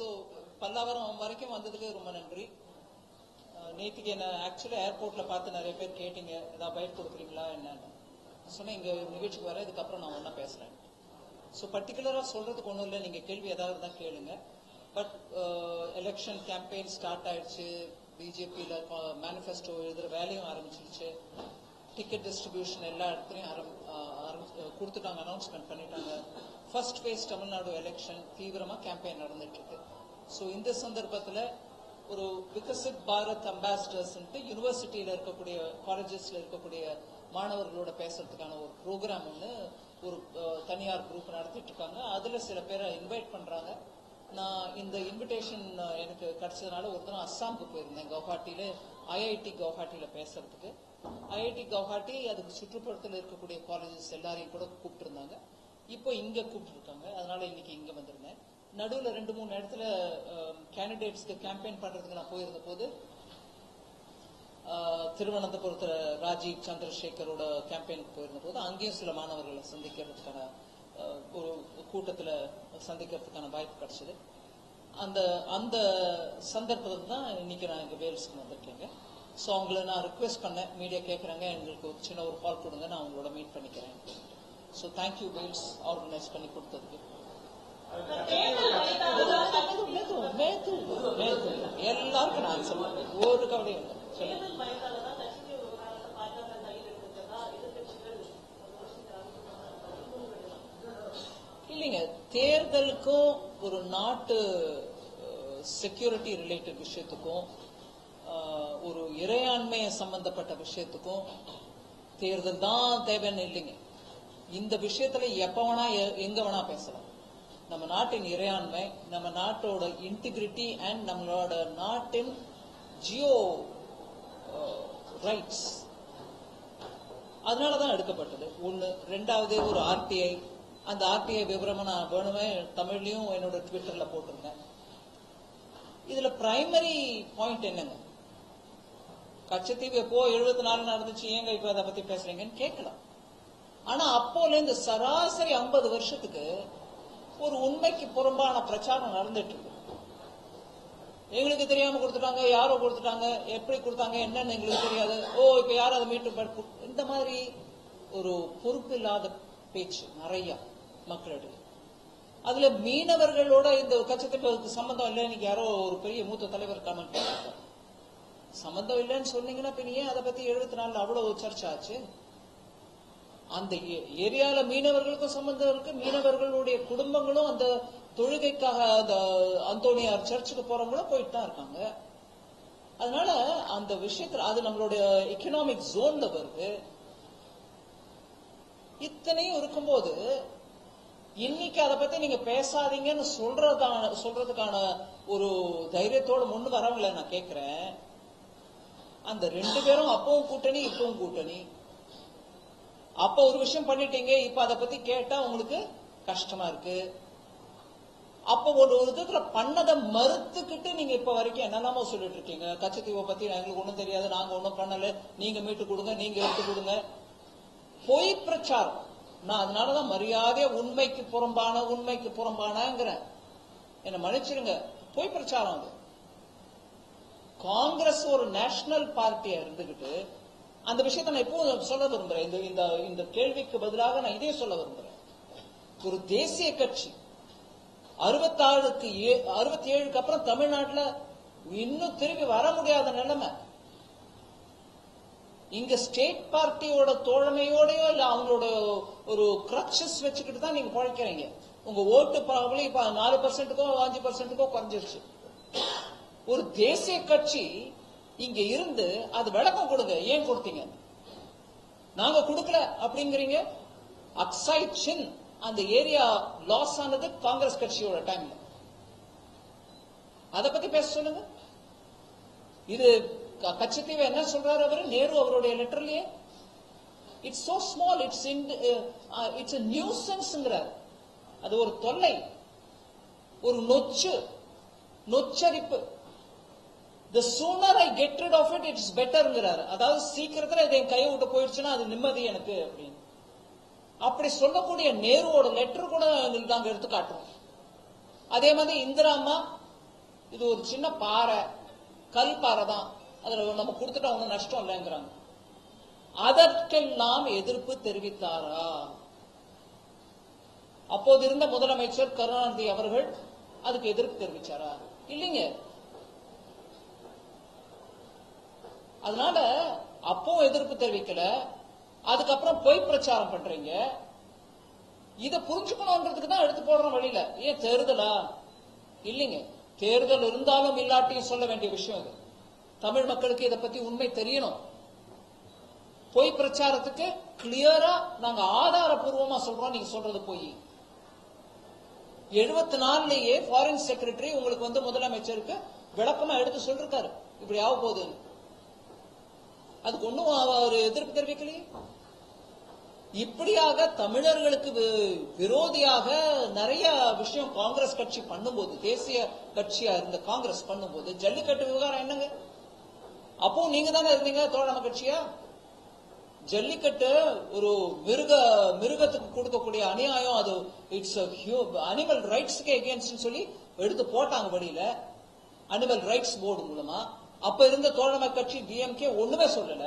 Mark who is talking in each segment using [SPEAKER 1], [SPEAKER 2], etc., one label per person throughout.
[SPEAKER 1] So Pallavaram வரைக்கும் வந்ததுக்கு ரொம்ப நன்றி. நேற்றுக்கு என்ன ஆக்சுவலி ஏர்போர்ட்டில் பார்த்து நிறைய பேர் கேட்டீங்க ஏதாவது பைட் கொடுக்குறீங்களா என்னன்னு. சொன்னேன் இங்கே நிகழ்ச்சிக்கு வர இதுக்கப்புறம் நான் ஒன்றா பேசுகிறேன் ஸோ பர்டிகுலராக சொல்கிறதுக்கு ஒன்றும் இல்லை நீங்கள் கேள்வி ஏதாவது இருந்தால் கேளுங்க. பட் எலெக்ஷன் கேம்பெயின் ஸ்டார்ட் ஆயிடுச்சு. பிஜேபியில் மேனிஃபெஸ்டோ எழுதுகிற வேலையும் ஆரம்பிச்சிருச்சு. டிக்கெட் டிஸ்ட்ரிபியூஷன் எல்லா இடத்துலையும் ஆரம் ஆரம்பி கொடுத்துட்டாங்க அனௌன்ஸ்மெண்ட் பண்ணிட்டாங்க. ஃபர்ஸ்ட் ஃபேஸ் தமிழ்நாடு எலெக்ஷன் தீவிரமா கேம்பெயின் நடந்துட்டு இருக்கு ஸோ இந்த சந்தர்ப்பத்தில் ஒரு விகசித் பாரத் அம்பாசிடர்ஸ் யூனிவர்சிட்டியில இருக்கக்கூடிய காலேஜஸ்ல இருக்கக்கூடிய மாணவர்களோட பேசுறதுக்கான ஒரு ப்ரோக்ராம் ஒன்று ஒரு தனியார் குரூப் நடத்திட்டு இருக்காங்க அதுல சில பேரை இன்வைட் பண்றாங்க. நான் இந்த இன்விடேஷன் எனக்கு கிடைச்சதுனால ஒரு தடவை அஸ்ஸாமுக்கு போயிருந்தேன் கவுஹாட்டியில ஐஐடி கவுஹாட்டியில பேசுறதுக்கு. ஐஐடி கவுஹாட்டி அதுக்கு சுற்றுப்புறத்தில் இருக்கக்கூடிய காலேஜஸ் எல்லாரையும் கூட கூப்பிட்டுருந்தாங்க. இப்போ இங்க கூப்பிட்டுருக்காங்க அதனால இன்னைக்கு இங்க வந்திருந்தேன். நடுவில் ரெண்டு மூணு இடத்துல கேண்டிடேட்ஸ்க்கு கேம்பெயின் பண்றதுக்கு நான் போயிருந்த போது திருவனந்தபுரத்தில் ராஜீவ் சந்திரசேகரோட கேம்பெயினுக்கு போயிருந்த போது அங்கேயும் சில மாணவர்களை சந்திக்கிறதுக்கான ஒரு கூட்டத்துல சந்திக்கிறதுக்கான வாய்ப்பு கிடைச்சது. அந்த அந்த சந்தர்ப்பத்தில் தான் இன்னைக்கு நான் இங்கே வேல்ஸ்க்கு வந்திருக்கேங்க. ஸோ அவங்கள நான் ரிக்வெஸ்ட் பண்ணேன். மீடியா கேட்குறாங்க எங்களுக்கு ஒரு சின்ன ஒரு கால் கொடுங்க. நான் அவங்களோட மீட் பண்ணிக்கிறேன். ஸோ தேங்க்யூ வேல்ஸ் ஆர்கனைஸ் பண்ணி கொடுத்ததுக்கு. எல்லாருக்கும் நான் சொல்லுவேன் ஒரு கவலையும் இல்லை. சொல்லுங்க. இல்லைங்க தேர்தலுக்கும் ஒரு நாட்டு செக்யூரிட்டி ரிலேட்டட் விஷயத்துக்கும் ஒரு இறையாண்மை சம்பந்தப்பட்ட விஷயத்துக்கும் தேர்தல் தான் தேவைன்னு இல்லைங்க. இந்த விஷயத்துல எப்ப வேணா எங்க வேணா பேசலாம். நம்ம நாட்டின் இறையாண்மை நம்ம நாட்டோட இன்டிகிரிட்டி அண்ட் நம்மளோட நாட்டின் ஜியோ ரைட்ஸ் அதனாலதான் எடுக்கப்பட்டது. ஒண்ணு ரெண்டாவது ஒரு ஆர்டிஐ அந்த ஆர்டிஐ விவரமா நான் வேணுமே தமிழ்லயும் என்னோட ட்விட்டர்ல போட்டிருந்தேன். இதுல பிரைமரி பாயிண்ட் என்னங்க? கச்சத்தீவு எப்போ எழுபத்தி நாலு நடந்துச்சு? ஏங்க இப்ப அதை பத்தி பேசுறீங்கன்னு கேட்கலாம். ஆனா அப்போல இருந்து சராசரி ஐம்பது வருஷத்துக்கு ஒரு உண்மைக்கு புறம்பான பிரச்சாரம் நடந்துட்டு இருக்கு. எங்களுக்கு தெரியாம கொடுத்துட்டாங்க யாரோ கொடுத்துட்டாங்க எப்படி கொடுத்தாங்க என்னன்னு எங்களுக்கு தெரியாது. ஓ இப்ப யாரும் அதை மீட்டு இந்த மாதிரி ஒரு பொறுப்பு இல்லாத பேச்சு நிறைய. மக்களிடையே அதுல மீனவர்களோட இந்த கச்சத்தீவுக்கு சம்பந்தம் இல்லைன்னு யாரோ ஒரு பெரிய மூத்த தலைவர் கமெண்ட் பண்ணிருக்காரு சம்பந்தம் இல்லைன்னு சொன்னீங்கன்னா பின் ஏன் அதை பத்தி எழுபத்தி நாலுல அவ்வளவு சர்ச்சை ஆச்சு? அந்த ஏ- ஏரியால மீனவர்களுக்கும் சம்பந்தம் இருக்கு. மீனவர்களுடைய குடும்பங்களும் அந்த தொழுகைக்காக அந்த அந்தோனியார் சர்ச்சுக்கு போறவங்களும் போயிட்டு தான் இருக்காங்க. அதனால அந்த விஷயத்துல அது நம்மளுடைய எக்கனாமிக் ஜோன்ல வருது. இத்தனையும் இருக்கும்போது இன்னைக்கு அதை பத்தி நீங்க பேசாதீங்கன்னு சொல்றதான சொல்றதுக்கான ஒரு தைரியத்தோட முன்னு வரவங்கள நான் கேக்குறேன். அந்த ரெண்டு பேரும் அப்பவும் கூட்டணி இப்பவும் கூட்டணி. அப்ப ஒரு விஷயம் பண்ணிட்டீங்க இப்ப அதை பத்தி கேட்டா உங்களுக்கு கஷ்டமா இருக்கு. அப்ப ஒரு ஒரு விதத்துல பண்ணதை மறுத்துக்கிட்டு நீங்க இப்ப வரைக்கும் என்னெல்லாமோ சொல்லிட்டு இருக்கீங்க. கச்சத்தீவை பத்தி எங்களுக்கு ஒண்ணும் தெரியாது நாங்க ஒண்ணும் பண்ணல. நீங்க மீட்டு கொடுங்க நீங்க எடுத்து கொடுங்க. பொய் பிரச்சாரம். நான் அதனாலதான் மரியாதை உண்மைக்கு புறம்பான உண்மைக்கு புறம்பானங்கிறேன். என்ன மன்னிச்சிருங்க. பொய் பிரச்சாரம் அது. காங்கிரஸ் ஒரு நேஷனல் பார்ட்டியா இருந்துகிட்டு அந்த விஷயத்தை நான் இப்போ சொல்ல விரும்புறேன். இந்த இந்த இந்த கேள்விக்கு பதிலாக நான் இதே சொல்ல விரும்புறேன். ஒரு தேசிய கட்சி அறுபத்தாறுக்கு அறுபத்தி ஏழுக்கு அப்புறம் தமிழ்நாட்டுல இன்னும் திரும்பி வர முடியாத நிலைமை. இங்க ஸ்டேட் பார்ட்டியோட தோழமையோடயோ இல்ல அவங்களோட ஒரு கிரக்ஷஸ் வச்சுக்கிட்டு தான் நீங்க பழைக்கிறீங்க. உங்க ஓட்டு ப்ராப்ளம் இப்ப நாலு பர்சன்ட்டுக்கோ அஞ்சு பர்சன்ட்டுக்கோ குறைஞ்சிருச்சு. ஒரு தேசிய கட்சி இங்க இருந்து அது விளக்கம் கொடுங்க. ஏன் கொடுத்தீங்க? நாங்க கொடுக்கல அப்படிங்கிறீங்க? அக்ஸாய் சின் அந்த ஏரியா லாஸ் ஆனது காங்கிரஸ் கட்சியோட டைம்ல அத பத்தி பேச சொல்லுங்க. இது கச்சத்தீவை என்ன சொல்றாரு அவரு? நேரு அவருடைய லெட்டர்லயே it's so small it's it's நியூசன்ஸ்ங்கிறார் அது ஒரு தொல்லை ஒரு நொச்சு நொச்சரிப்பு. The sooner I get rid of it it's பெட்டர்ங்கிறாரு அதாவது சீக்கிரத்துல இது என் கையை விட்டு போயிடுச்சுன்னா அது நிம்மதி எனக்கு அப்படின்னு. அப்படி சொல்லக்கூடிய நேருவோட லெட்டர் கூட எங்களுக்கு நாங்க எடுத்து காட்டுறோம். அதே மாதிரி இந்திரா அம்மா இது ஒரு சின்ன பாறை கல் பாறை தான். அதுல நம்ம கொடுத்துட்டா ஒன்றும் நஷ்டம் இல்லைங்கிறாங்க. அதற்கெல்லாம் எதிர்ப்பு தெரிவித்தாரா? அப்போது இருந்த முதலமைச்சர் கருணாநிதி அவர்கள் அதுக்கு எதிர்ப்பு தெரிவிச்சாரா? இல்லைங்க. அதனால அப்போ எதிர்ப்பு தெரிவிக்கல. அதுக்கப்புறம் பொய் பிரச்சாரம் பண்றீங்க. இதை புரிஞ்சுக்கணுன்றதுக்கு தான் எடுத்து போடுறோம் வழியில. ஏன் தேர்தலா? இல்லைங்க. தேர்தல் இருந்தாலும் இல்லாட்டியும் சொல்ல வேண்டிய விஷயம் இது. தமிழ் மக்களுக்கு இத பத்தி உண்மை தெரியணும். பொய் பிரச்சாரத்துக்கு கிளியரா நாங்க ஆதாரபூர்வமா சொல்றோம் நீங்க சொல்றது பொய். எழுபத்தி நாலுலயே ஃபாரின் செக்ரட்டரி உங்களுக்கு வந்து முதலமைச்சருக்கு விளக்கமா எடுத்து சொல்லிருக்காரு. இப்படி ஆக போகுதுன்னு அதுக்கு ஒண்ணும் அவர் எதிர்ப்பு தெரிவிக்கலையே. இப்படியாக தமிழர்களுக்கு வி- விரோதியாக நிறைய விஷயம் காங்கிரஸ் கட்சி பண்ணும்போது தேசிய கட்சியா இருந்த காங்கிரஸ் பண்ணும்போது ஜல்லிக்கட்டு விவகாரம் என்னங்க? அப்போ நீங்க தானே இருந்தீங்க தோழமை கட்சியா? ஜல்லிக்கட்டு ஒரு மிருக மிருகத்துக்கு கொடுக்கக்கூடிய அநியாயம் அது இட்ஸ் அனிமல் ரைட்ஸ்க்கு எகேன்ஸ்ட் சொல்லி எடுத்து போட்டாங்க வழியில அனிமல் ரைட்ஸ் போர்டு மூலமா. அப்ப இருந்த தோழமை கட்சி டிஎம்கே ஒண்ணுமே சொல்லல.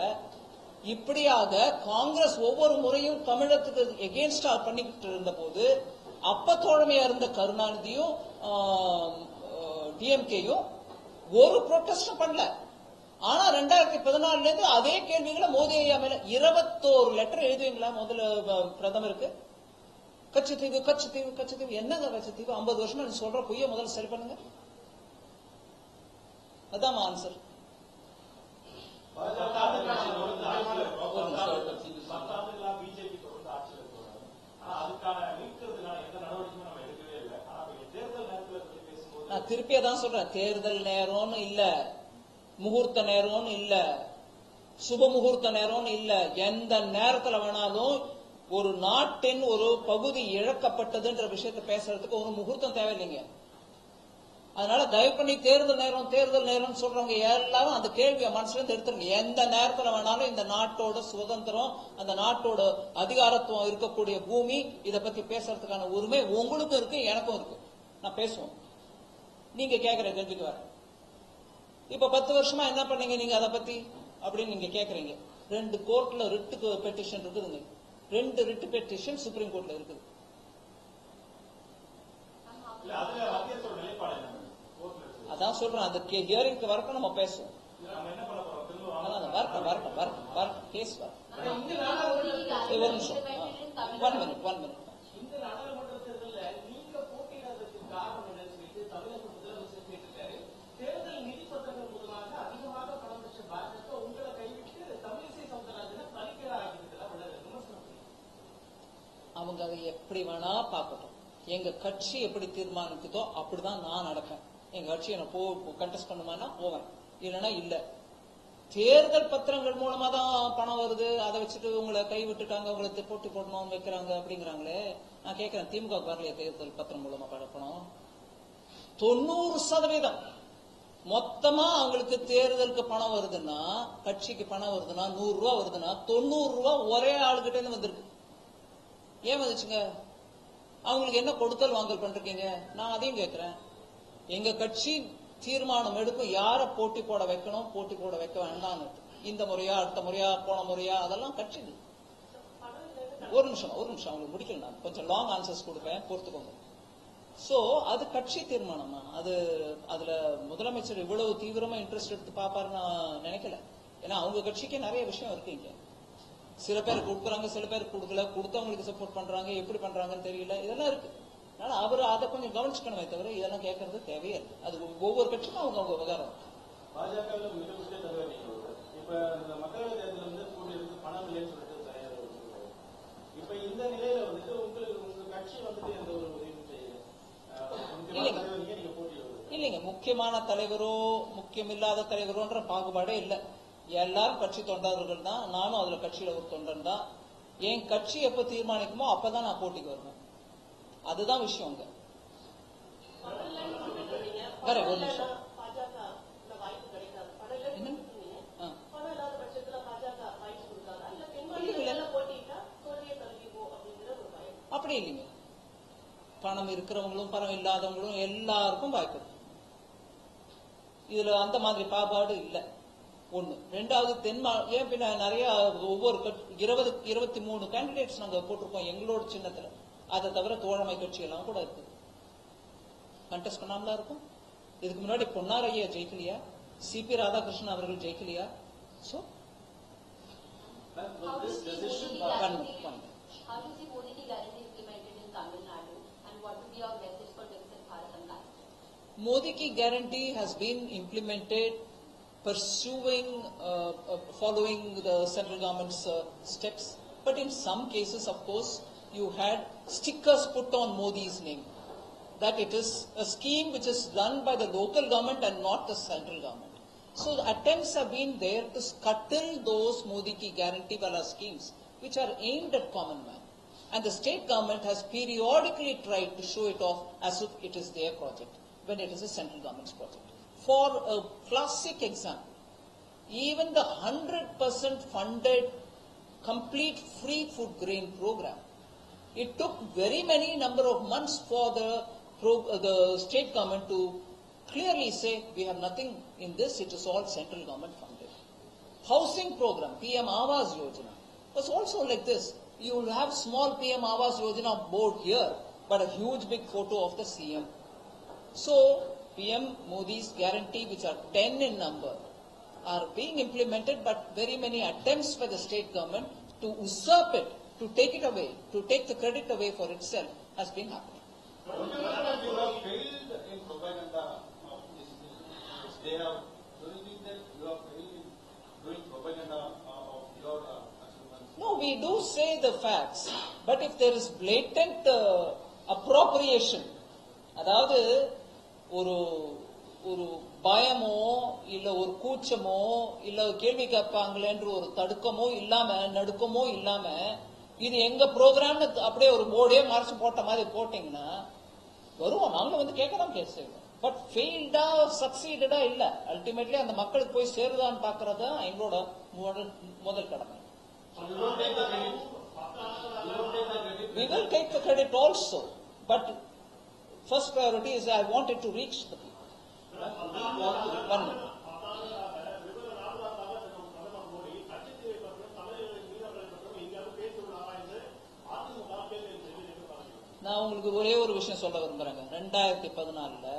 [SPEAKER 1] இப்படியாக காங்கிரஸ் ஒவ்வொரு முறையும் தமிழகத்துக்கு எகேன்ஸ்டா பண்ணிக்கிட்டு இருந்த போது அப்ப தோழமையா இருந்த கருணாநிதியும் டிஎம்கேயும் ஒரு ப்ரொட்டஸ்டும் பண்ணல. ஆனா ரெண்டாயிரத்தி பதினாலுல இருந்து அதே கேள்விகளை மோதி ஐயா மேல இருபத்தோரு லெட்டர் எழுதுவீங்களா முதல்ல பிரதமருக்கு? கச்சத்தீவு கச்சத்தீவு கச்சத்தீவு. என்னங்க கச்சத்தீவு? ஐம்பது வருஷமா நீ சொல்ற பொய்ய முதல்ல சரி பண்ணுங்க. அதான் ஆன்சர்
[SPEAKER 2] பத்தாண்டுகளா
[SPEAKER 1] நான் சொல்றேன். தேர்தல் நேரம்னு இல்ல. முகூர்த்த நேரம்னு இல்ல. சுப முகூர்த்த நேரம்னு இல்ல. எந்த நேரத்துல வேணாலும் ஒரு நாட்டின் ஒரு பகுதி இழக்கப்பட்டதுன்ற விஷயத்தை பேசுறதுக்கு ஒரு முகூர்த்தம் தேவையில்லைங்க. அதனால தயவு பண்ணி தேர்தல் நேரம் தேர்தல் நேரம் சொல்றவங்க எல்லாரும் அந்த கேள்வியை மனசுல இருந்து எடுத்துருங்க. எந்த நேரத்துல வேணாலும் இந்த நாட்டோட சுதந்திரம் அந்த நாட்டோட அதிகாரத்துவம் இருக்கக்கூடிய பூமி இத பத்தி பேசுறதுக்கான உரிமை உங்களுக்கும் இருக்கு எனக்கும் இருக்கு. நான் பேசுவோம். நீங்க கேக்குற கேள்விக்கு வரேன். இப்ப பத்து வருஷமா என்ன பண்ணீங்க நீங்க அதை பத்தி? அப்படின்னு நீங்க கேக்குறீங்க. ரெண்டு கோர்ட்ல ரிட்டு பெட்டிஷன் இருக்குதுங்க. ரெண்டு ரிட்டு பெட்டிஷன் சுப்ரீம் கோர்ட்ல இருக்குது. அதான் சொல்றேன் அந்த ஹியரிங்க்கு வரட்டும் நம்ம பேசுவோம். வரட்டும் வரட்டும் வரட்டும் வரட்டும் கேஸ் வரட்டும். ஒரு நிமிஷம். ஒன் மினிட் ஒன் மினிட்
[SPEAKER 3] இந்த நாடாளுமன்ற தேர்தல்ல நீங்க போட்டியிடாததுக்கு காரணம் என்னன்னு சொல்லிட்டு தமிழக முதலமைச்சர் கேட்டிருக்காரு தேர்தல் நிதி பத்திரங்கள் மூலமாக அதிகமாக பணம் பெற்ற பாஜக உங்களை கைவிட்டு தமிழிசை சவுந்தரராஜனை பலிக்கடா ஆகியிருக்கிறதா உள்ளது விமர்சனம் பண்ணுங்க.
[SPEAKER 1] அவங்க அதை எப்படி வேணா பார்க்கட்டும். எங்க கட்சி எப்படி தீர்மானிக்குதோ அப்படிதான் நான் நடப்பேன். எங்க கட்சி என்ன போ கண்டெஸ்ட் பண்ணுமானா போவேன். இல்லைன்னா இல்ல. தேர்தல் பத்திரங்கள் மூலமா தான் பணம் வருது. அதை வச்சுட்டு உங்களை கை விட்டுட்டாங்க உங்களை போட்டி போடணும் வைக்கிறாங்க அப்படிங்கிறாங்களே. நான் கேட்கிறேன் திமுக வரலையே தேர்தல் பத்திரம் மூலமா பண- தொண்ணூறு சதவீதம். மொத்தமா அவங்களுக்கு தேர்தலுக்கு பணம் வருதுன்னா கட்சிக்கு பணம் வருதுன்னா நூறு ரூபா வருதுன்னா தொண்ணூறு ரூபா ஒரே ஆளுகிட்டே வந்திருக்கு. ஏன் வந்துச்சுங்க அவங்களுக்கு என்ன கொடுத்தல் வாங்கல் பண்றீங்க நான் அதையும் கேட்கிறேன் எங்க கட்சி தீர்மானம் எடுக்கும் யார போட்டி போட வைக்கணும் போட்டி போட வைக்க வேண்டாம்னு. இந்த முறையா அடுத்த முறையா போன முறையா அதெல்லாம் கட்சி. ஒரு நிமிஷம் ஒரு நிமிஷம் அவங்களுக்கு முடிக்கல நான். கொஞ்சம் லாங் ஆன்சர்ஸ் கொடுப்பேன் பொறுத்துக்கோங்க. சோ அது கட்சி தீர்மானமா? அது அதுல முதலமைச்சர் இவ்வளவு தீவிரமா இன்ட்ரெஸ்ட் எடுத்து பாப்பாரு நான் நினைக்கல. ஏன்னா அவங்க கட்சிக்கே நிறைய விஷயம் இருக்கு இங்க. சில பேர் கொடுக்குறாங்க சில பேர் கொடுக்கல கொடுத்தவங்களுக்கு சப்போர்ட் பண்றாங்க எப்படி பண்றாங்கன்னு தெரியல இதெல்லாம் இருக்கு. அதனால அவர் அதை கொஞ்சம் கவனிச்சுக்கணுமே தவிர இதெல்லாம் கேட்கறது தேவையே அது ஒவ்வொரு கட்சிக்கும் அவங்க அவங்க விவகாரம்.
[SPEAKER 2] பாஜக மிக முக்கிய தலைவர் நீங்க ஒருவர். இப்ப இந்த மக்களவை தேர்தல் வந்து போட்டியிருக்கு பணம் இல்லைன்னு சொல்லிட்டு தனியார் ஒரு சொல்றாரு. இப்ப இந்த நிலையில வந்துட்டு உங்களுக்கு உங்க கட்சி வந்துட்டு எந்த ஒரு உதவியும் செய்யல. அஹ், முக்கியமான
[SPEAKER 1] இல்லைங்க.
[SPEAKER 2] தலைவர் நீங்க நீங்க போட்டியிடுவது
[SPEAKER 1] இல்லைங்க. முக்கியமான தலைவரோ முக்கியமில்லாத தலைவரோன்ற பாகுபாடே இல்லை. எல்லாரும் கட்சி தொண்டர்கள் தான் நானும் அதுல கட்சியில ஒரு தொண்டன் தான். என் கட்சி எப்ப தீர்மானிக்குமோ அப்பதான் நான் போட்டிக்கு வருவேன். அதுதான் விஷயம் அங்க. வேற ஒரு நிமிஷம். அப்படி இல்லைங்க. பணம் இருக்கிறவங்களும் பணம் இல்லாதவங்களும் எல்லாருக்கும் வாய்ப்பு இதுல அந்த மாதிரி பாபாடு இல்ல. ஒண்ணு ரெண்டாவது தென் மா ஏன் பின்ன நிறைய ஒவ்வொரு இருபது இருபத்தி மூணு கேண்டிடேட்ஸ் நாங்க போட்டிருக்கோம் எங்களோட சின்னத்துல அதை தவிர தோழமை கட்சி எல்லாம் கூட இருக்கு கண்டெஸ்ட் பண்ணாமலா இருக்கும் இதுக்கு முன்னாடி பொன்னார் ஐயா ஜெயிக்கலையா சிபி ராதாகிருஷ்ணன் அவர்கள் ஜெயிக்கலையா
[SPEAKER 4] so? Modi ki guarantee
[SPEAKER 1] has been implemented pursuing, uh, uh, following the central government's uh, steps. But in some cases, of course, you had stickers put on Modi's name. That it is a scheme which is run by the local government and not the central government. So the attempts have been there to scuttle those Modi ki guarantee wala schemes which are aimed at common man. And the state government has periodically tried to show it off as if it is their project when it is a central government's project. For a classic example, even the 100% funded complete free food grain program, it took very many number of months for the, uh, the state government to clearly say, we have nothing in this, it is all central government funded. Housing program, PM Awas Yojana, was also like this. You will have small PM Awas Yojana board here, but a huge big photo of the CM. So, PM Modi's guarantee, which are 10 in number, are being implemented, but very many attempts by the state government to usurp it, to take it away, to take the credit away for itself, has been happening.
[SPEAKER 2] Don't you think that you have failed in propaganda of this business? They have, do you think that you have failed in doing propaganda of your uh, achievements?
[SPEAKER 1] No, we do say the facts, but if there is blatant uh, appropriation, அதாவது ஒரு ஒரு பயமோ இல்ல ஒரு கூச்சமோ இல்ல கேள்வி கேட்பாங்களேன்ற ஒரு தடுக்கமோ இல்லாம நடுக்கமோ இல்லாம இது எங்க ப்ரோக்ராம்னு அப்படியே ஒரு போர்டே மறைச்சு போட்ட மாதிரி போட்டீங்கன்னா வருவோம். நாங்களும் வந்து கேட்க தான் கேஸ் செய்வோம் பட் ஃபெயில்டா சக்சீடடா இல்ல. அல்டிமேட்லி அந்த மக்களுக்கு போய் சேருதான்னு பாக்குறது தான் எங்களோட முதல் கடமை.
[SPEAKER 2] don't take the credit. You don't
[SPEAKER 1] first priority is I wanted to reach the people. One minute. நான் உங்களுக்கு ஒரே ஒரு விஷயம் சொல்ல விரும்புறேங்க ரெண்டாயிரத்தி பதினாலுல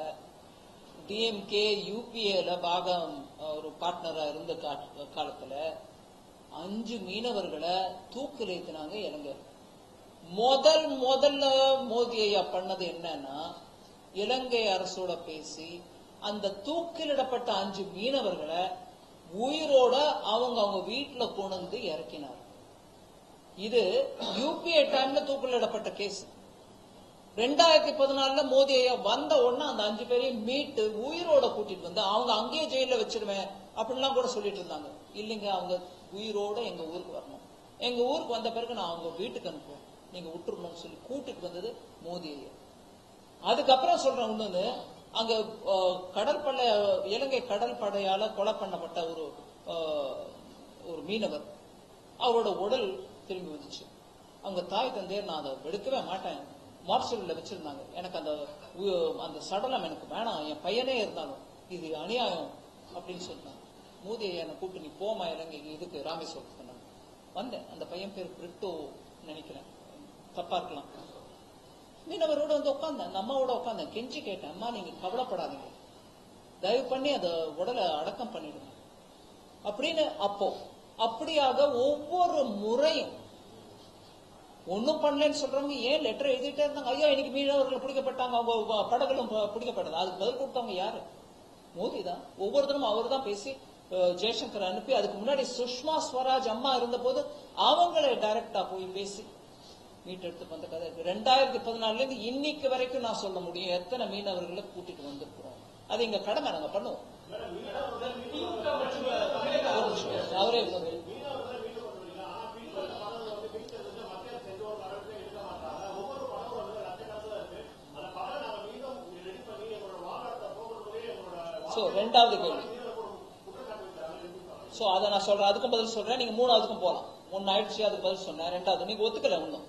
[SPEAKER 1] டிஎம்கே யூபிஏல பாகம் ஒரு பார்ட்னரா இருந்த காலத்துல அஞ்சு மீனவர்களை தூக்கில் ஏத்தினாங்க இலங்கை முதல் முதல்ல மோதி ஐயா பண்ணது என்னன்னா இலங்கை அரசோட பேசி அந்த தூக்கிலிடப்பட்ட அஞ்சு மீனவர்களை உயிரோட அவங்க அவங்க வீட்டுல கொண்டு வந்து இறக்கினார். இது யூபிஏ டைம்ல தூக்கிலிடப்பட்ட கேஸ் ரெண்டாயிரத்தி பதினாலுல மோதி ஐயா வந்த உடனே அந்த அஞ்சு பேரையும் மீட்டு உயிரோட கூட்டிட்டு வந்து அவங்க அங்கேயே ஜெயில வச்சிருவேன் அப்படின்லாம் கூட சொல்லிட்டு இருந்தாங்க. இல்லைங்க அவங்க உயிரோட எங்க ஊருக்கு வரணும். எங்க ஊருக்கு வந்த பிறகு நான் அவங்க வீட்டுக்கு அனுப்புவேன். நீங்க விட்டுருணும்னு சொல்லி கூட்டிட்டு வந்தது மோதி ஐயா. அதுக்கப்புறம் சொல்றேன் இன்னொன்னு அங்க கடற்படை இலங்கை கடல் படையால கொலை பண்ணப்பட்ட ஒரு ஒரு மீனவர். அவரோட உடல் திரும்பி வந்துச்சு. அவங்க தாய் தந்தையர் நான் அதை எடுக்கவே மாட்டேன். மார்சல்ல வச்சிருந்தாங்க. எனக்கு அந்த அந்த சடலம் எனக்கு வேணாம். என் பையனே இருந்தாலும் இது அநியாயம் அப்படின்னு சொன்னாங்க. மோதி ஐயா என்னை கூப்பிட்டு நீ போமா இலங்கை இதுக்கு ராமேஸ்வரத்துக்கு. சொன்னாங்க வந்தேன். அந்த பையன் பேர் பிரிட்டோ நினைக்கிறேன். தப்பா இருக்கலாம் மீனவரோட வந்து உட்காந்தேன். அந்த அம்மாவோட உட்காந்தேன். கெஞ்சி கேட்டேன். அம்மா நீங்க கவலைப்படாதீங்க. தயவு பண்ணி அந்த உடலை அடக்கம் பண்ணிடுங்க. அப்படின்னு அப்போ அப்படியாக ஒவ்வொரு முறையும் ஒண்ணும் பண்ணலன்னு சொல்றவங்க ஏன் லெட்டர் எழுதிட்டே இருந்தாங்க? ஐயோ இன்னைக்கு மீனவர்கள் பிடிக்கப்பட்டாங்க. அவங்க படகுகளும் பிடிக்கப்பட்டது அதுக்கு பதில் கொடுத்தவங்க யாரு? மோடி தான். ஒவ்வொருத்தரும் அவர் தான் பேசி ஜெய்சங்கர் அனுப்பி அதுக்கு முன்னாடி சுஷ்மா ஸ்வராஜ் அம்மா இருந்தபோது அவங்கள டைரக்டா போய் பேசி மீட்டெடுத்து வந்த கதை இருக்கு ரெண்டாயிரத்தி பதினாலுலேருந்து இன்னைக்கு வரைக்கும் நான் சொல்ல முடியும் எத்தனை மீனவர்களை கூட்டிட்டு வந்திருக்கிறோம். அது எங்க கடமை நாங்க பண்ணுவோம். அவரே சொல்லுங்க. சோ ரெண்டாவது கேள்வி. சோ அதை நான் சொல்றேன். அதுக்கும் பதில் சொல்றேன். நீங்க மூணாவதுக்கும் போலாம். ஒன்னு ஆயிடுச்சு அதுக்கு பதில் சொன்னேன். ரெண்டாவது நீங்க ஒத்துக்கல ஒண்ணும்.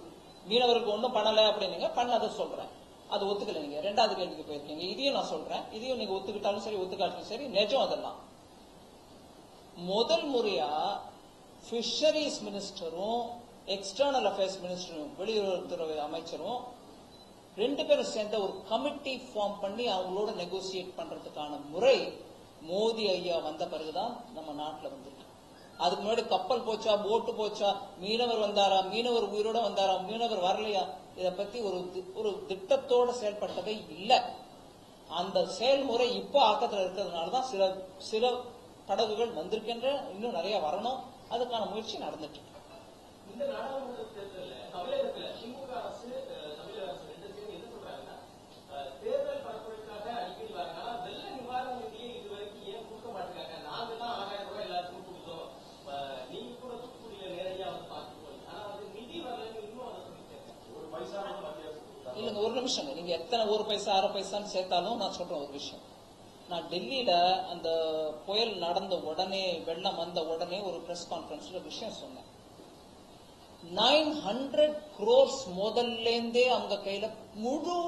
[SPEAKER 1] மீனவருக்கு ஒண்ணும் பண்ணல அப்படின்னீங்க பண்ணதை சொல்றேன். அது ஒத்துக்கல நீங்க. ரெண்டாவது கேள்விக்கு போயிருக்கீங்க. இதையும் நான் சொல்றேன். இதையும் நீங்க ஒத்துக்கிட்டாலும் சரி ஒத்துக்காட்டாலும் சரி நிஜம் அதெல்லாம். முதல் முறையா ஃபிஷரிஸ் மினிஸ்டரும் எக்ஸ்டர்னல் அஃபேர்ஸ் மினிஸ்டரும் வெளியுறவுத்துறை அமைச்சரும் ரெண்டு பேரும் சேர்ந்த ஒரு கமிட்டி ஃபார்ம் பண்ணி அவங்களோட நெகோசியேட் பண்றதுக்கான முறை மோடி ஐயா வந்த பிறகுதான் நம்ம நாட்டில் வந்திருக்கு. அதுக்கு முன்னாடி கப்பல் போச்சா போட்டு போச்சா மீனவர் வந்தாரா மீனவர் உயிரோட வந்தாரா மீனவர் வரலையா? இத பத்தி ஒரு தி- ஒரு திட்டத்தோட செயல்பட்டதே இல்லை. அந்த செயல்முறை இப்போ ஆக்கத்துல இருக்கிறதுனால தான் சில சில படகுகள் வந்திருக்கின்ற இன்னும் நிறைய வரணும். அதுக்கான முயற்சி நடந்துட்டு இருக்கு
[SPEAKER 3] இந்த நாடாளுமன்ற தேர்தல்ல தமிழகத்துல திமுக அரசு அஹ், தமிழக அரசு ரெண்டு பேரும் என்ன சொல்றாங்கன்னா அஹ், தேர்தல் பரப்புரைக்காக அடிக்கடி வராங்க ஆனா வெள்ள நிவாரண நிதியை இதுவரைக்கும் ஏன் கொடுக்க மாட்டேங்காங்க நாங்க தான் ஆறாயிரம் ரூபாய் எல்லாருக்கும் கொடுத்தோம் அஹ், நீங்க கூட தூத்துக்குடியில நேரடியா வந்து பார்த்து போய் ஆனா வந்து நிதி வரலன்னு இன்னும் அதை சொல்லிட்டு
[SPEAKER 2] ஒரு பைசா கூட மத்திய அரசு கொடுத்தா
[SPEAKER 1] இல்லைங்க ஒரு நிமிஷங்க நீங்க எத்தனை ஒரு பைசா அரை பைசான்னு சேர்த்தாலும் நான் சொல்றேன் ஒரு விஷயம். நான் டெல்லியில அந்த புயல் நடந்த உடனே வெள்ளம் வந்த உடனே ஒரு பிரஸ் கான்பரன்ஸ்ல விஷயம் சொன்னேன். நைன் ஹண்ட்ரட் குரோர்ஸ் முதல்லேருந்தே அவங்க கையில முழு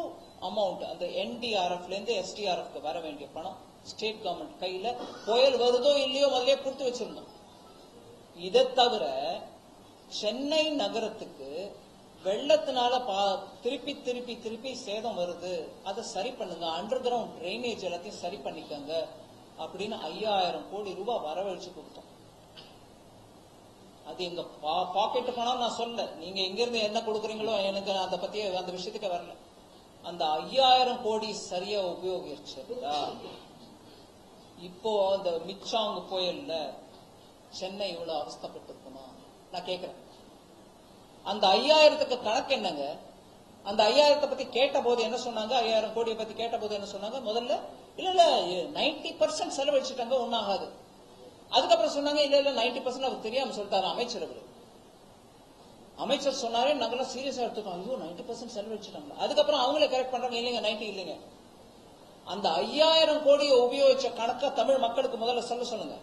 [SPEAKER 1] அமௌண்ட் அந்த என்டிஆர்எஃப்ல இருந்து எஸ்டிஆர்எஃப்க்கு வர வேண்டிய பணம் ஸ்டேட் கவர்மெண்ட் கையில புயல் வருதோ இல்லையோ முதல்ல கொடுத்து வச்சிருந்தோம். இதை தவிர சென்னை நகரத்துக்கு வெள்ளத்தினால பா- திருப்பி திருப்பி திருப்பி சேதம் வருது. அதை சரி பண்ணுங்க. அண்டர் கிரவுண்ட் ட்ரைனேஜ் எல்லாத்தையும் சரி பண்ணிக்கோங்க. அப்படின்னு ஐயாயிரம் கோடி ரூபாய் வரவழைச்சு கொடுத்தோம். அது எங்க பாக்கெட்டு பணம் நான் சொல்ல நீங்க எங்கிருந்து என்ன கொடுக்குறீங்களோ எனக்கு அதை பத்தி அந்த விஷயத்துக்கு வரல. அந்த ஐயாயிரம் கோடி சரியா உபயோகிச்சதா இப்போ அந்த மிச்சாங் புயல்ல சென்னை இவ்வளவு அவஸ்தப்பட்டிருக்குமா? நான் கேக்குறேன். அந்த ஐயாயிரத்துக்கு கணக்கு என்னங்க? அந்த ஐயாயிரத்தை பத்தி கேட்ட போது என்ன சொன்னாங்க? ஐயாயிரம் கோடியை பத்தி கேட்ட போது என்ன சொன்னாங்க? முதல்ல இல்ல இல்ல நைன்டி பர்சன்ட் செலவழிச்சிட்டாங்க ஒன்னாகாது அதுக்கப்புறம் சொன்னாங்க இல்ல இல்ல நைன்டி பர்சன்ட் அவர் தெரியாம சொல்லிட்டாரு அமைச்சர் அவரு. அமைச்சர் சொன்னாரே நாங்கெல்லாம் சீரியஸா எடுத்துக்கோம் ஐயோ நைன்டி பர்சன்ட் செலவழிச்சிட்டாங்க அதுக்கப்புறம் அவங்களே கரெக்ட் பண்றாங்க இல்லைங்க நைன்டி இல்லைங்க. அந்த ஐயாயிரம் கோடியை உபயோகிச்ச கணக்க தமிழ் மக்களுக்கு முதல்ல சொல்ல சொல்லுங்க.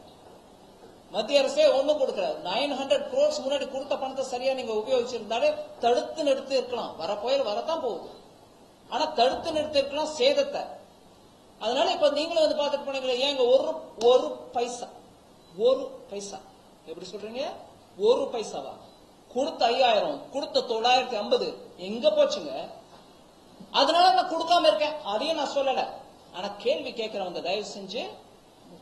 [SPEAKER 1] மத்திய அரசே ஒண்ணும் கொடுக்கல. நைன் ஹண்ட்ரட் குரோர்ஸ் முன்னாடி கொடுத்த பணத்தை சரியா நீங்க உபயோகிச்சிருந்தாலே தடுத்து நிறுத்தி இருக்கலாம். வர புயல் வரத்தான் போகுது. ஆனா தடுத்து நிறுத்தி இருக்கலாம் சேதத்தை. அதனால இப்ப நீங்களும் வந்து பாத்துட்டு போனீங்களே ஏங்க ஒரு ஒரு பைசா ஒரு பைசா. எப்படி சொல்றீங்க? ஒரு பைசாவா? கொடுத்த ஐயாயிரம் கொடுத்த தொள்ளாயிரத்தி ஐம்பது. எங்க போச்சுங்க? அதனால நான் கொடுக்காம இருக்கேன். அதையும் நான் சொல்லல. ஆனா கேள்வி கேட்கிறவங்க தயவு செஞ்சு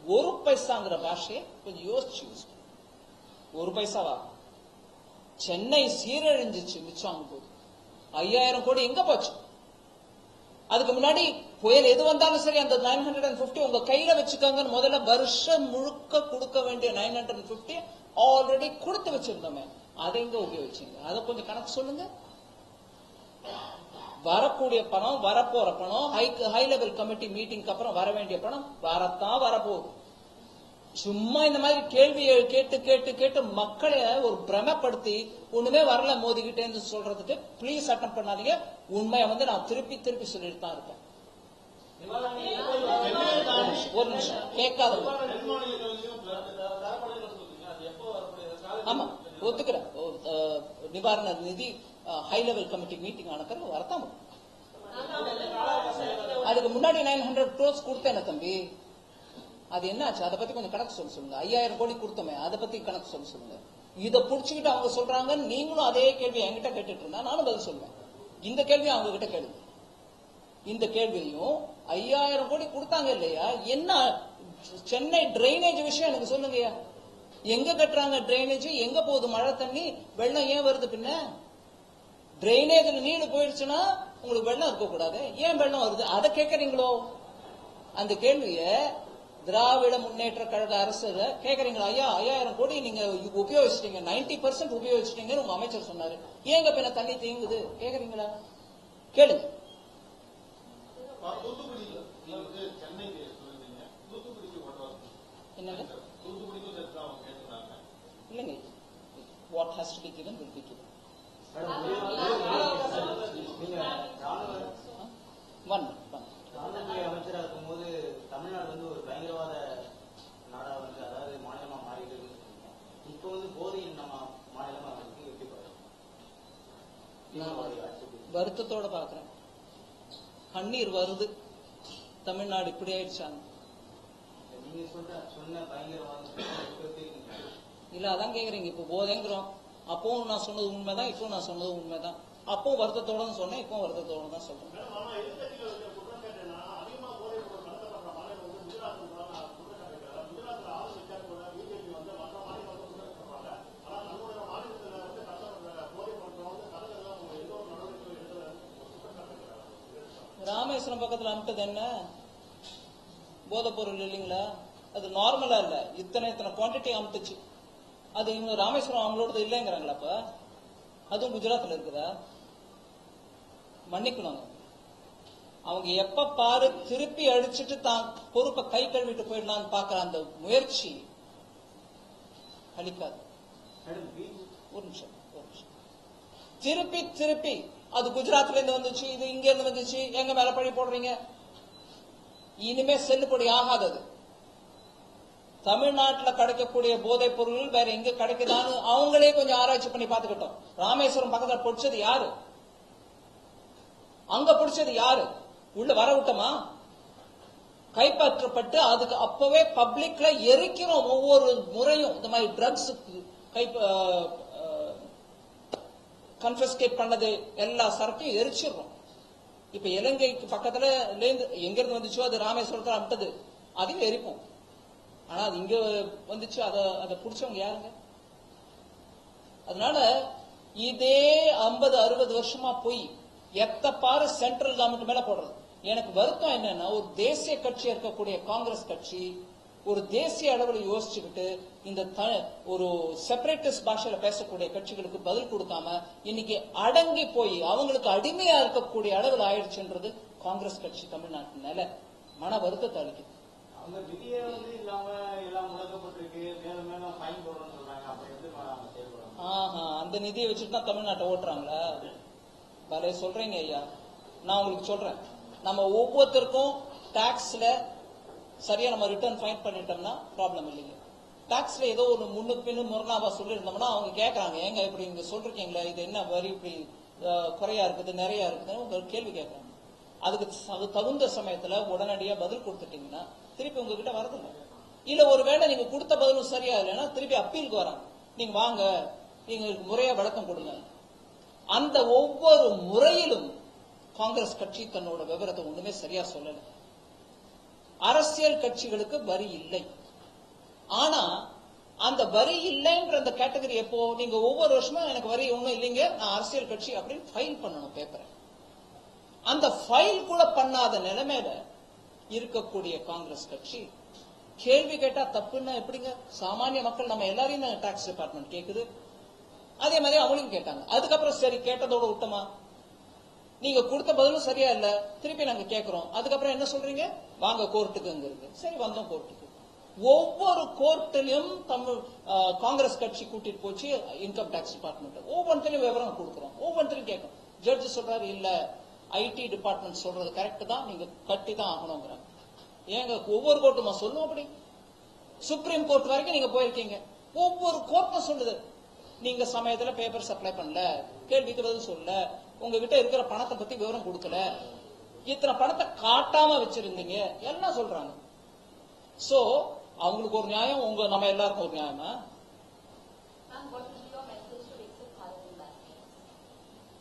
[SPEAKER 1] ஒரு பைசாங்கிற பாஷையை கொஞ்சம் யோசிச்சு யூஸ் ஒரு பைசாவா? சென்னை சீரழிஞ்சிச்சு மிச்சம் போது. ஐயாயிரம் கோடி எங்க போச்சு? அதுக்கு முன்னாடி புயல் எது வந்தாலும் சரி அந்த நைன் ஹண்ட்ரட் அண்ட் பிப்டி உங்க கையில வச்சுக்கோங்கன்னு முதல்ல வருஷம் முழுக்க கொடுக்க வேண்டிய nine hundred and fifty already கொடுத்து வச்சிருந்தோமே. அதை எங்க உபயோகிச்சீங்க? அதை கொஞ்சம் கணக்கு சொல்லுங்க. வரக்கூடிய பணம் வரப்போற பணம் ஹை ஹை லெவல் கமிட்டி மீட்டிங்க்கு அப்புறம் வர வேண்டிய பணம் வரத்தான் வரப்போகுது. சும்மா இந்த மாதிரி கேள்வியை கேட்டு கேட்டு கேட்டு மக்களை ஒரு பிரமப்படுத்தி ஒண்ணுமே வரல மோதிக்கிட்டேன்னு சொல்றதுக்கு ப்ளீஸ் அட்டம் பண்ணாதீங்க. உண்மையை வந்து நான் திருப்பி திருப்பி சொல்லிட்டு தான் இருப்பேன் ஒரு நிமிஷம்.
[SPEAKER 2] கேட்காத
[SPEAKER 1] ஆமா ஒத்துக்கிறேன். நிவாரண நிதி ஹை லெவல் கமிட்டி மீட்டிங் ஆன பிறகு வரத்தான் அதுக்கு முன்னாடி நைன் ஹண்ட்ரட் க்ரோஸ் கொடுத்தேன் தம்பி. அது என்னாச்சு? அதை பத்தி கொஞ்சம் கணக்கு சொல்ல சொல்லுங்க. ஐயாயிரம் கோடி கொடுத்தோமே அதை பத்தி கணக்கு சொல்ல சொல்லுங்க. இதை புடிச்சுக்கிட்டு அவங்க சொல்றாங்க நீங்களும் அதே கேள்வி என்கிட்ட கேட்டுட்டு இருந்தா நானும் பதில் சொல்லுவேன். இந்த கேள்வியும் அவங்க கிட்ட கேளுங்க. இந்த கேள்வியையும் ஐயாயிரம் கோடி கொடுத்தாங்க இல்லையா? என்ன சென்னை டிரைனேஜ் விஷயம் எனக்கு சொல்லுங்கய்யா. எங்க கட்டுறாங்க டிரைனேஜ் எங்க போகுது மழை தண்ணி? வெள்ளம் ஏன் வருது பின்ன? ட்ரைனேஜில் நீடு போயிடுச்சுன்னா உங்களுக்கு வெள்ளம் இருக்க கூடாது ஏன் வெள்ளம் வருது அதை கேட்குறீங்களோ அந்த கேள்விய திராவிட முன்னேற்ற கழக அரசு கேட்குறீங்களா ஐயா ஐயாயிரம் கோடி நீங்க உபயோகிச்சிட்டீங்க 90% பர்சன்ட் உபயோகிச்சிட்டீங்கன்னு உங்க அமைச்சர் சொன்னாரு ஏங்க பின்ன தண்ணி தேங்குது கேக்குறீங்களா கேளுங்க என்னங்க இல்லைங்க what has to be given
[SPEAKER 5] அமைச்சராக இருக்கும்போது தமிழ்நாடு வந்து ஒரு பயங்கரவாத நாடா வந்து அதாவது மாநிலமா மாறிட்டு. இப்போ வந்து போதையில் நம்ம மாநிலமா இருக்கு. எப்படி
[SPEAKER 1] வருத்தத்தோட பாக்குறேன் கண்ணீர் வருது. தமிழ்நாடு இப்படி ஆயிடுச்சாங்க.
[SPEAKER 5] நீங்க சொல்ற சொன்ன பயங்கரவாதம்?
[SPEAKER 1] இல்ல அதான் கேக்குறீங்க. இப்போ போதைங்கிறோம். அப்பவும் நான் சொன்னது உண்மைதான் இப்பவும் நான் சொன்னது உண்மைதான். அப்பவும் வருத்தத்தோட சொன்னேன் இப்பவும் வருத்தத்தோட தான் சொல்றேன். ராமேஸ்வரம் பக்கத்துல அனுப்பிட்டது என்ன? போதைப் பொருள் இல்லைங்களா? அது நார்மலா இல்ல. இத்தனை இத்தனை குவான்டிட்டி அமுத்துச்சு. அது இவங்க ராமேஸ்வரம் அவங்களோடது இல்லைங்கிறாங்களா அப்ப? அதுவும் குஜராத்ல இருக்குதா? மன்னிக்கணும். அவங்க எப்ப பாரு திருப்பி அடிச்சுட்டு தான் பொறுப்பை கை கழுவிட்டு போயிடலான்னு பாக்குற அந்த முயற்சி அளிக்காது ஒரு நிமிஷம் ஒரு நிமிஷம். திருப்பி திருப்பி அது குஜராத்ல இருந்து வந்துச்சு இது இங்க இருந்து வந்துச்சு எங்க மேல பழி போடுறீங்க? இனிமே செல்லுபடி ஆகாதது தமிழ்நாட்டுல கிடைக்கக்கூடிய போதைப் பொருள் வேற எங்க கிடைக்குதான்னு அவங்களே கொஞ்சம் ஆராய்ச்சி பண்ணி பார்த்துக்கிட்டோம். ராமேஸ்வரம் பக்கத்துல பிடிச்சது யாரு? அங்க பிடிச்சது யாரு? உள்ள வர விட்டோமா? கைப்பற்றப்பட்டு அதுக்கு அப்பவே பப்ளிக்ல எரிக்கிறோம் ஒவ்வொரு முறையும். இந்த மாதிரி ட்ரக்ஸ் கை கன்ஃபஸ்கேட் பண்ணது எல்லா சரக்கையும் எரிச்சிடுறோம். இப்ப இலங்கைக்கு பக்கத்துல இருந்து எங்க இருந்து வந்துச்சோ அது ராமேஸ்வரத்துல அமிட்டது. அதையும் எரிப்போம். ஆனா அது இங்க வந்துச்சு அதை அதை புடிச்சவங்க யாருங்க? அதனால இதே 50 அறுபது வருஷமா போய் எத்த பாரு சென்ட்ரல் கவர்மெண்ட் மேல போடுறது. எனக்கு வருத்தம் என்னன்னா ஒரு தேசிய கட்சியா இருக்கக்கூடிய காங்கிரஸ் கட்சி ஒரு தேசிய அளவில் யோசிச்சுக்கிட்டு இந்த த- ஒரு செப்பரேட்டிஸ்ட் பாஷையில பேசக்கூடிய கட்சிகளுக்கு பதில் கொடுக்காம இன்னைக்கு அடங்கி போய் அவங்களுக்கு அடிமையா இருக்கக்கூடிய அளவில் ஆயிடுச்சுன்றது காங்கிரஸ் கட்சி தமிழ்நாட்டு நில மன வருத்தத்தை அளிக்குது.
[SPEAKER 5] அந்த விதியை வந்து இல்லாம எல்லாம் முடக்கப்பட்டிருக்கு. மேலும் மேலும் ஃபைன் போடுறோம்னு சொல்றாங்க. அப்ப எப்படி அவங்க செயல்படுறாங்க
[SPEAKER 1] ஆஹா அந்த நிதியை வச்சுட்டு தான் தமிழ்நாட்டை ஓட்டுறாங்களா? வரைய சொல்றீங்க ஐயா நான் உங்களுக்கு சொல்றேன். நம்ம ஒவ்வொருத்தருக்கும் டாக்ஸ்ல சரியா நம்ம ரிட்டர்ன் ஃபைன் பண்ணிட்டோம்னா ப்ராப்ளம் இல்லைங்க. டாக்ஸ்ல ஏதோ ஒரு முன்னுக்கு பின்னு முரணாவா சொல்லியிருந்தோம்னா அவங்க கேட்கறாங்க. ஏங்க இப்படி நீங்க சொல்றீங்களே இது என்ன வரி இப்படி குறையா இருக்குது நிறையா இருக்குதுன்னு உங்களுக்கு கேள்வி கேட்கறாங்க. அதுக்கு அது தகுந்த சமயத்துல உடனடியா பதில் கொடுத்துட்டீங்கன்னா திருப்பி உங்ககிட்ட வரதில்லை. இல்ல ஒருவேளை நீங்க கொடுத்த பதிலும் சரியா இல்லைன்னா திருப்பி அப்பீலுக்கு வராங்க நீங்க வாங்க. நீங்க முறையா விளக்கம் கொடுங்க. அந்த ஒவ்வொரு முறையிலும் காங்கிரஸ் கட்சி தன்னோட விவரத்தை ஒண்ணுமே சரியா சொல்லல. அரசியல் கட்சிகளுக்கு வரி இல்லை. ஆனா அந்த வரி இல்லைன்ற அந்த கேட்டகரி எப்போ நீங்க ஒவ்வொரு வருஷமும் எனக்கு வரி ஒண்ணும் இல்லைங்க நான் அரசியல் கட்சி அப்படின்னு ஃபைல் பண்ணணும் பேப்பரை அந்த ஃபைல் கூட பண்ணாத நிலைமையில இருக்கக்கூடிய காங்கிரஸ் கட்சி கேள்வி கேட்டா தப்புன்னா எப்படிங்க? சாமானிய மக்கள் நம்ம எல்லாரையும் டாக்ஸ் டிபார்ட்மெண்ட் கேக்குது. அதே மாதிரி அவங்களும் கேட்டாங்க. அதுக்கப்புறம் சரி கேட்டதோட விட்டமா? நீங்க கொடுத்த பதிலும் சரியா இல்ல. திருப்பி நாங்க கேட்கிறோம் அதுக்கப்புறம் என்ன சொல்றீங்க? வாங்க கோர்ட்டுக்குங்கிறது சரி வந்தோம் கோர்ட்டுக்கு ஒவ்வொரு கோர்ட்டிலும் தமிழ் காங்கிரஸ் கட்சி கூட்டிட்டு போச்சு இன்கம் டாக்ஸ் டிபார்ட்மெண்ட் ஒவ்வொன்றிலையும் விவரம் கொடுக்குறோம். ஒவ்வொன்றிலையும் கேட்கும் ஜட்ஜ் சொல்றாரு இல்ல. ஐடி டிபார்ட்மெண்ட் சொல்றது கரெக்ட் தான் நீங்க கட்டி தான் ஆகணுங்கிறாங்க. ஏங்க ஒவ்வொரு கோர்ட்டுமா சொல்லும் அப்படி. சுப்ரீம் கோர்ட் வரைக்கும் நீங்க போயிருக்கீங்க. ஒவ்வொரு கோர்ட்டும் சொல்லுது. நீங்க சமயத்துல பேப்பர் சப்ளை பண்ணல கேள்விக்கு பதில் சொல்லல உங்ககிட்ட இருக்கிற பணத்தை பத்தி விவரம் கொடுக்கல இத்தனை பணத்தை காட்டாம வச்சிருந்தீங்க எல்லாம் சொல்றாங்க. சோ அவங்களுக்கு ஒரு நியாயம் உங்க நம்ம எல்லாருக்கும் ஒரு நியாயமா?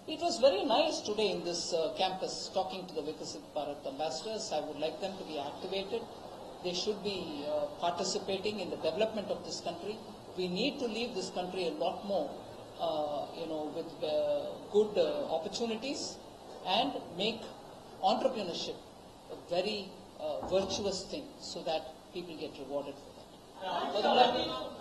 [SPEAKER 1] It was very nice today in this uh, campus talking to the Vikasit Bharat ambassadors. I would like them to be activated. They should be uh, participating in the development of this country. We need to leave this country a lot more, uh, you know, with uh, good uh, opportunities and make entrepreneurship a very uh, virtuous thing so that people get rewarded for that.